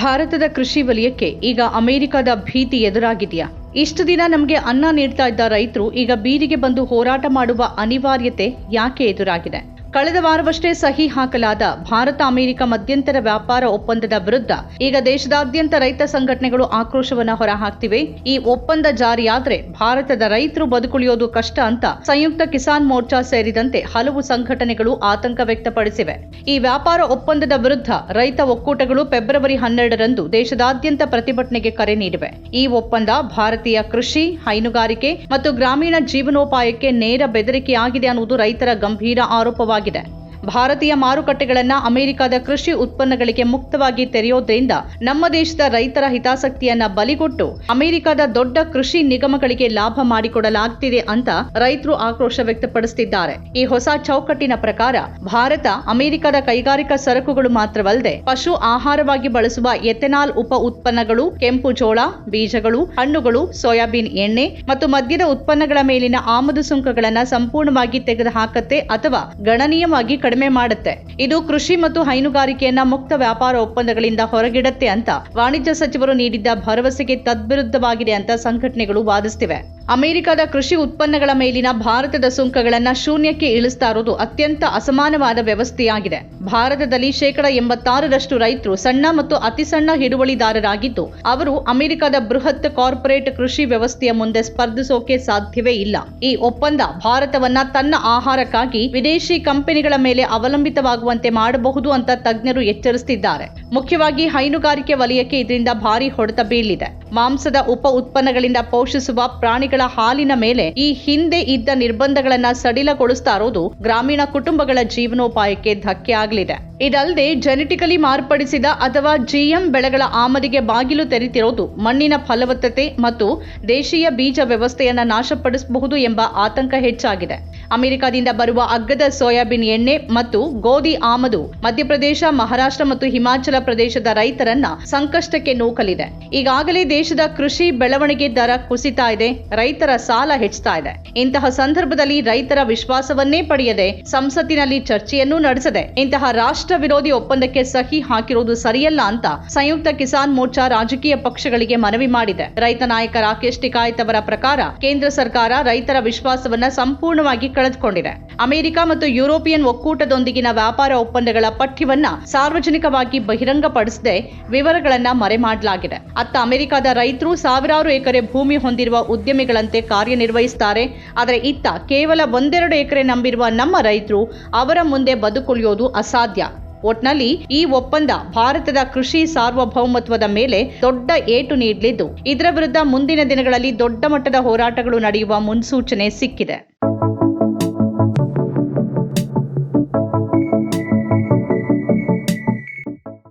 ಭಾರತದ ಕೃಷಿ ವಲಯಕ್ಕೆ ಈಗ ಅಮೆರಿಕದ ಭೀತಿ ಎದುರಾಗಿದೆಯಾ? ಇಷ್ಟು ದಿನ ನಮಗೆ ಅನ್ನ ನೀಡ್ತಾ ಇದ್ದ ರೈತರು ಈಗ ಬೀದಿಗೆ ಬಂದು ಹೋರಾಟ ಮಾಡುವ ಅನಿವಾರ್ಯತೆ ಯಾಕೆ ಎದುರಾಗಿದೆ? ಕಳೆದ ವಾರವಷ್ಟೇ ಸಹಿ ಹಾಕಲಾದ ಭಾರತ ಅಮೆರಿಕ ಮಧ್ಯಂತರ ವ್ಯಾಪಾರ ಒಪ್ಪಂದದ ವಿರುದ್ಧ ಈಗ ದೇಶದಾದ್ಯಂತ ರೈತ ಸಂಘಟನೆಗಳು ಆಕ್ರೋಶವನ್ನ ಹೊರಹಾಕ್ತಿವೆ. ಈ ಒಪ್ಪಂದ ಜಾರಿಯಾದರೆ ಭಾರತದ ರೈತರು ಬದುಕುಳಿಯೋದು ಕಷ್ಟ ಅಂತ ಸಂಯುಕ್ತ ಕಿಸಾನ್ ಮೋರ್ಚಾ ಸೇರಿದಂತೆ ಹಲವು ಸಂಘಟನೆಗಳು ಆತಂಕ ವ್ಯಕ್ತಪಡಿಸಿವೆ. ಈ ವ್ಯಾಪಾರ ಒಪ್ಪಂದದ ವಿರುದ್ಧ ರೈತ ಒಕ್ಕೂಟಗಳು ಫೆಬ್ರವರಿ ಹನ್ನೆರಡರಂದು ದೇಶದಾದ್ಯಂತ ಪ್ರತಿಭಟನೆಗೆ ಕರೆ ನೀಡಿವೆ. ಈ ಒಪ್ಪಂದ ಭಾರತೀಯ ಕೃಷಿ, ಹೈನುಗಾರಿಕೆ ಮತ್ತು ಗ್ರಾಮೀಣ ಜೀವನೋಪಾಯಕ್ಕೆ ನೇರ ಬೆದರಿಕೆಯಾಗಿದೆ ಅನ್ನುವುದು ರೈತರ ಗಂಭೀರ ಆರೋಪವಾಗಿದೆ. ಆಗಿದೆ ಭಾರತೀಯ ಮಾರುಕಟ್ಟೆಗಳನ್ನ ಅಮೆರಿಕದ ಕೃಷಿ ಉತ್ಪನ್ನಗಳಿಗೆ ಮುಕ್ತವಾಗಿ ತೆರೆಯೋದ್ರಿಂದ ನಮ್ಮ ದೇಶದ ರೈತರ ಹಿತಾಸಕ್ತಿಯನ್ನ ಬಲಿಗೊಟ್ಟು ಅಮೆರಿಕದ ದೊಡ್ಡ ಕೃಷಿ ನಿಗಮಗಳಿಗೆ ಲಾಭ ಮಾಡಿಕೊಡಲಾಗ್ತಿದೆ ಅಂತ ರೈತರು ಆಕ್ರೋಶ ವ್ಯಕ್ತಪಡಿಸುತ್ತಿದ್ದಾರೆ ಈ ಹೊಸ ಚೌಕಟ್ಟಿನ ಪ್ರಕಾರ ಭಾರತ ಅಮೆರಿಕದ ಕೈಗಾರಿಕಾ ಸರಕುಗಳು ಮಾತ್ರವಲ್ಲದೆ ಪಶು ಆಹಾರವಾಗಿ ಬಳಸುವ ಎಥೆನಾಲ್ ಉಪ ಉತ್ಪನ್ನಗಳು, ಕೆಂಪು ಜೋಳ, ಬೀಜಗಳು, ಹಣ್ಣುಗಳು, ಸೋಯಾಬೀನ್ ಎಣ್ಣೆ ಮತ್ತು ಮದ್ಯದ ಉತ್ಪನ್ನಗಳ ಮೇಲಿನ ಆಮದು ಸುಂಕಗಳನ್ನು ಸಂಪೂರ್ಣವಾಗಿ ತೆಗೆದುಹಾಕತ್ತೆ ಅಥವಾ ಗಣನೀಯವಾಗಿ ಕಡಿಮೆ ಮಾಡುತ್ತೆ. ಇದು ಕೃಷಿ ಮತ್ತು ಹೈನುಗಾರಿಕೆಯನ್ನ ಮುಕ್ತ ವ್ಯಾಪಾರ ಒಪ್ಪಂದಗಳಿಂದ ಹೊರಗಿಡತ್ತೆ ಅಂತ ವಾಣಿಜ್ಯ ಸಚಿವರು ನೀಡಿದ್ದ ಭರವಸೆಗೆ ತದ್ವಿರುದ್ಧವಾಗಿದೆ ಅಂತ ಸಂಘಟನೆಗಳು ವಾದಿಸುತ್ತಿವೆ ಅಮೆರಿಕದ ಕೃಷಿ ಉತ್ಪನ್ನಗಳ ಮೇಲಿನ ಭಾರತದ ಸುಂಕಗಳನ್ನ ಶೂನ್ಯಕ್ಕೆ ಇಳಿಸ್ತಾ ಇರುವುದು ಅತ್ಯಂತ ಅಸಮಾನವಾದ ವ್ಯವಸ್ಥೆಯಾಗಿದೆ. ಭಾರತದಲ್ಲಿ ಶೇಕಡ ಎಂಬತ್ತಾರರಷ್ಟು ರೈತರು ಸಣ್ಣ ಮತ್ತು ಅತಿ ಸಣ್ಣ ಹಿಡುವಳಿದಾರರಾಗಿದ್ದು, ಅವರು ಅಮೆರಿಕದ ಬೃಹತ್ ಕಾರ್ಪೊರೇಟ್ ಕೃಷಿ ವ್ಯವಸ್ಥೆಯ ಮುಂದೆ ಸ್ಪರ್ಧಿಸೋಕೆ ಸಾಧ್ಯವೇ ಇಲ್ಲ. ಈ ಒಪ್ಪಂದ ಭಾರತವನ್ನ ತನ್ನ ಆಹಾರಕ್ಕಾಗಿ ವಿದೇಶಿ ಕಂಪನಿಗಳ ಮೇಲೆ ಅವಲಂಬಿತವಾಗುವಂತೆ ಮಾಡಬಹುದು ಅಂತ ತಜ್ಞರು ಎಚ್ಚರಿಸುತ್ತಿದ್ದಾರೆ ಮುಖ್ಯವಾಗಿ ಹೈನುಗಾರಿಕೆ ವಲಯಕ್ಕೆ ಇದರಿಂದ ಭಾರಿ ಹೊಡೆತ ಬೀಳಿದೆ ಮಾಂಸದ ಉಪ ಉತ್ಪನ್ನಗಳಿಂದ ಪೋಷಿಸುವ ಪ್ರಾಣಿಗಳ ಹಾಲಿನ ಮೇಲೆ ಈ ಹಿಂದೆ ಇದ್ದ ನಿರ್ಬಂಧಗಳನ್ನ ಸಡಿಲಗೊಳಿಸ್ತಾ ಇರೋದು ಗ್ರಾಮೀಣ ಕುಟುಂಬಗಳ ಜೀವನೋಪಾಯಕ್ಕೆ ಧಕ್ಕೆ ಆಗಲಿದೆ. ಇದಲ್ಲದೆ ಜೆನೆಟಿಕಲಿ ಮಾರ್ಪಡಿಸಿದ ಅಥವಾ ಜಿಎಂ ಬೆಳೆಗಳ ಆಮದಿಗೆ ಬಾಗಿಲು ತೆರೆತಿರೋದು ಮಣ್ಣಿನ ಫಲವತ್ತತೆ ಮತ್ತು ದೇಶೀಯ ಬೀಜ ವ್ಯವಸ್ಥೆಯನ್ನ ನಾಶಪಡಿಸಬಹುದು ಎಂಬ ಆತಂಕ ಹೆಚ್ಚಾಗಿದೆ. ಅಮೆರಿಕದಿಂದ ಬರುವ ಅಗ್ಗದ ಸೋಯಾಬೀನ್ ಎಣ್ಣೆ ಮತ್ತು ಗೋಧಿ ಆಮದು ಮಧ್ಯಪ್ರದೇಶ, ಮಹಾರಾಷ್ಟ್ರ ಮತ್ತು ಹಿಮಾಚಲ ಪ್ರದೇಶದ ರೈತರನ್ನ ಸಂಕಷ್ಟಕ್ಕೆ ನೂಕಲಿದೆ. ಈಗಾಗಲೇ ದೇಶದ ಕೃಷಿ ಬೆಳವಣಿಗೆ ದರ ಕುಸಿತಾ ಇದೆ, ರೈತರ ಸಾಲ ಹೆಚ್ಚುತ್ತಾ ಇದೆ. ಇಂತಹ ಸಂದರ್ಭದಲ್ಲಿ ರೈತರ ವಿಶ್ವಾಸವನ್ನೇ ಪಡೆಯದೆ ಸಂಸತ್ತಿನಲ್ಲಿ ಚರ್ಚೆಯನ್ನೂ ನಡೆಸದೆ ಇಂತಹ ರಾಷ್ಟ್ರ ವಿರೋಧಿ ಒಪ್ಪಂದಕ್ಕೆ ಸಹಿ ಹಾಕಿರುವುದು ಸರಿಯಲ್ಲ ಅಂತ ಸಂಯುಕ್ತ ಕಿಸಾನ್ ಮೋರ್ಚಾ ರಾಜಕೀಯ ಪಕ್ಷಗಳಿಗೆ ಮನವಿ ಮಾಡಿದೆ. ರೈತ ನಾಯಕ ರಾಕೇಶ್ ಟಿಕಾಯತ್ ಅವರ ಪ್ರಕಾರ ಕೇಂದ್ರ ಸರ್ಕಾರ ರೈತರ ವಿಶ್ವಾಸವನ್ನ ಸಂಪೂರ್ಣವಾಗಿ ಕಳೆದುಕೊಂಡಿದೆ. ಅಮೆರಿಕ ಮತ್ತು ಯುರೋಪಿಯನ್ ಒಕ್ಕೂಟದೊಂದಿಗಿನ ವ್ಯಾಪಾರ ಒಪ್ಪಂದಗಳ ಪಠ್ಯವನ್ನ ಸಾರ್ವಜನಿಕವಾಗಿ ಬಹಿರಂಗಪಡಿಸದೆ ವಿವರಗಳನ್ನ ಮರೆಮಾಡಲಾಗಿದೆ ಅತ್ತ ಅಮೆರಿಕದ ರೈತರು ಸಾವಿರಾರು ಎಕರೆ ಭೂಮಿ ಹೊಂದಿರುವ ಉದ್ಯಮಿಗಳಂತೆ ಕಾರ್ಯನಿರ್ವಹಿಸುತ್ತಾರೆ ಆದರೆ ಇತ್ತ ಕೇವಲ ಒಂದೆರಡು ಎಕರೆ ನಂಬಿರುವ ನಮ್ಮ ರೈತರು ಅವರ ಮುಂದೆ ಬದುಕುಳಿಯೋದು ಅಸಾಧ್ಯ. ಒಟ್ನಲ್ಲಿ ಈ ಒಪ್ಪಂದ ಭಾರತದ ಕೃಷಿ ಸಾರ್ವಭೌಮತ್ವದ ಮೇಲೆ ದೊಡ್ಡ ಏಟು ನೀಡಲಿದ್ದು. ಇದರ ವಿರುದ್ಧ ಮುಂದಿನ ದಿನಗಳಲ್ಲಿ ದೊಡ್ಡ ಮಟ್ಟದ ಹೋರಾಟಗಳು ನಡೆಯುವ ಮುನ್ಸೂಚನೆ ಸಿಕ್ಕಿದೆ.